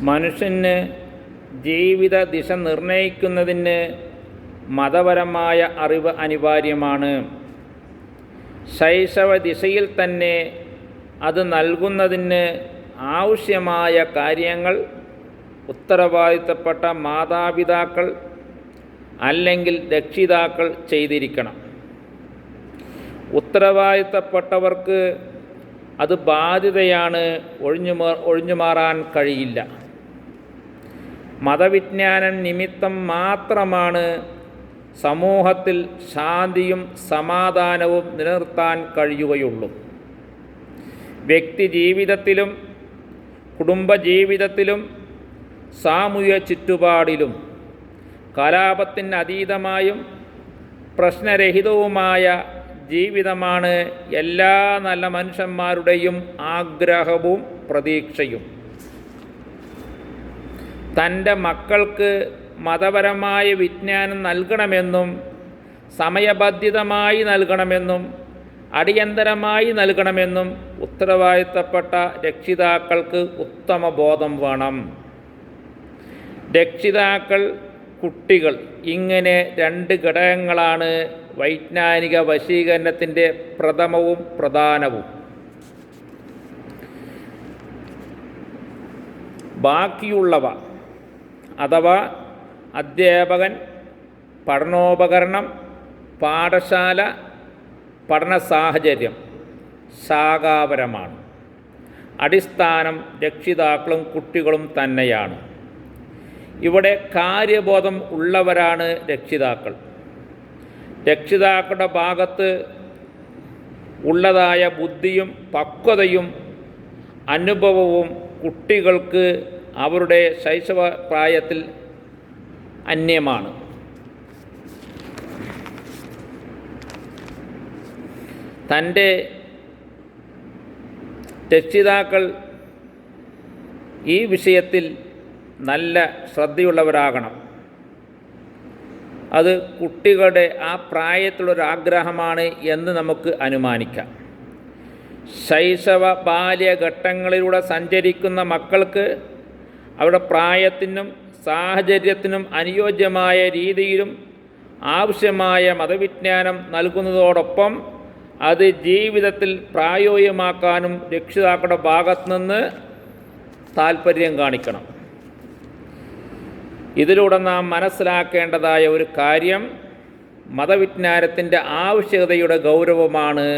മനുഷ്യന് ജീവിത ദിശ നിർണയിക്കുന്നതിന് മതപരമായ അറിവ് അനിവാര്യമാണ്. ശൈശവ ദിശയിൽ തന്നെ അത് നൽകുന്നതിന് ആവശ്യമായ കാര്യങ്ങൾ ഉത്തരവാദിത്തപ്പെട്ട മാതാപിതാക്കൾ അല്ലെങ്കിൽ രക്ഷിതാക്കൾ ചെയ്തിരിക്കണം. ഉത്തരവാദിത്തപ്പെട്ടവർക്ക് അത് ബാധ്യതയാണ് ഒഴിഞ്ഞു ഒഴിഞ്ഞുമാറാൻ കഴിയില്ല. മതവിജ്ഞാനം നിമിത്തം മാത്രമാണ് സമൂഹത്തിൽ ശാന്തിയും സമാധാനവും നിലനിർത്താൻ കഴിയുകയുള്ളൂ. വ്യക്തി ജീവിതത്തിലും കുടുംബജീവിതത്തിലും സാമൂഹ്യ ചുറ്റുപാടിലും കലാപത്തിന് അതീതമായും പ്രശ്നരഹിതവുമായ ജീവിതമാണ് എല്ലാ നല്ല മനുഷ്യന്മാരുടെയും ആഗ്രഹവും പ്രതീക്ഷയും. തന്റെ മക്കൾക്ക് മതപരമായ വിജ്ഞാനം നൽകണമെന്നും സമയബന്ധിതമായി നൽകണമെന്നും അടിയന്തരമായി നൽകണമെന്നും ഉത്തരവാദിത്തപ്പെട്ട രക്ഷിതാക്കൾക്ക് ഉത്തമ ബോധം വേണം. രക്ഷിതാക്കൾ കുട്ടികൾ ഇങ്ങനെ രണ്ട് ഘടകങ്ങളാണ് വൈജ്ഞാനിക വശീകരണത്തിന്റെ പ്രഥമവും പ്രധാനവും. ബാക്കിയുള്ളവ അഥവാ അധ്യാപകൻ പഠനോപകരണം പാഠശാല പഠന സാഹചര്യം ശാഖാപരമാണ്. അടിസ്ഥാനം രക്ഷിതാക്കളും കുട്ടികളും തന്നെയാണ്. ഇവിടെ കാര്യബോധം ഉള്ളവരാണ് രക്ഷിതാക്കൾ. രക്ഷിതാക്കളുടെ ഭാഗത്ത് ഉള്ളതായ ബുദ്ധിയും പക്വതയും അനുഭവവും കുട്ടികൾക്ക് അവരുടെ ശൈശവ പ്രായത്തിൽ അന്യമാണ്. തന്റെ രക്ഷിതാക്കൾ ഈ വിഷയത്തിൽ നല്ല ശ്രദ്ധയുള്ളവരാകണം. അത് കുട്ടികളുടെ ആ പ്രായത്തിലൊരാഗ്രഹമാണ് എന്ന് നമുക്ക് അനുമാനിക്കാം. ശൈശവ ബാല്യഘട്ടങ്ങളിലൂടെ സഞ്ചരിക്കുന്ന മക്കൾക്ക് അവരുടെ പ്രായത്തിനും സാഹചര്യത്തിനും അനുയോജ്യമായ രീതിയിലും ആവശ്യമായ മതവിജ്ഞാനം നൽകുന്നതോടൊപ്പം അത് ജീവിതത്തിൽ പ്രായോഗികമാക്കാനും രക്ഷിതാക്കളുടെ ഭാഗത്തുനിന്ന് താല്പര്യം കാണിക്കണം. ഇതിലൂടെ നാം മനസ്സിലാക്കേണ്ടതായ ഒരു കാര്യം മതവിജ്ഞാനത്തിന്റെ ആവശ്യകതയുടെ ഗൗരവമാണ്.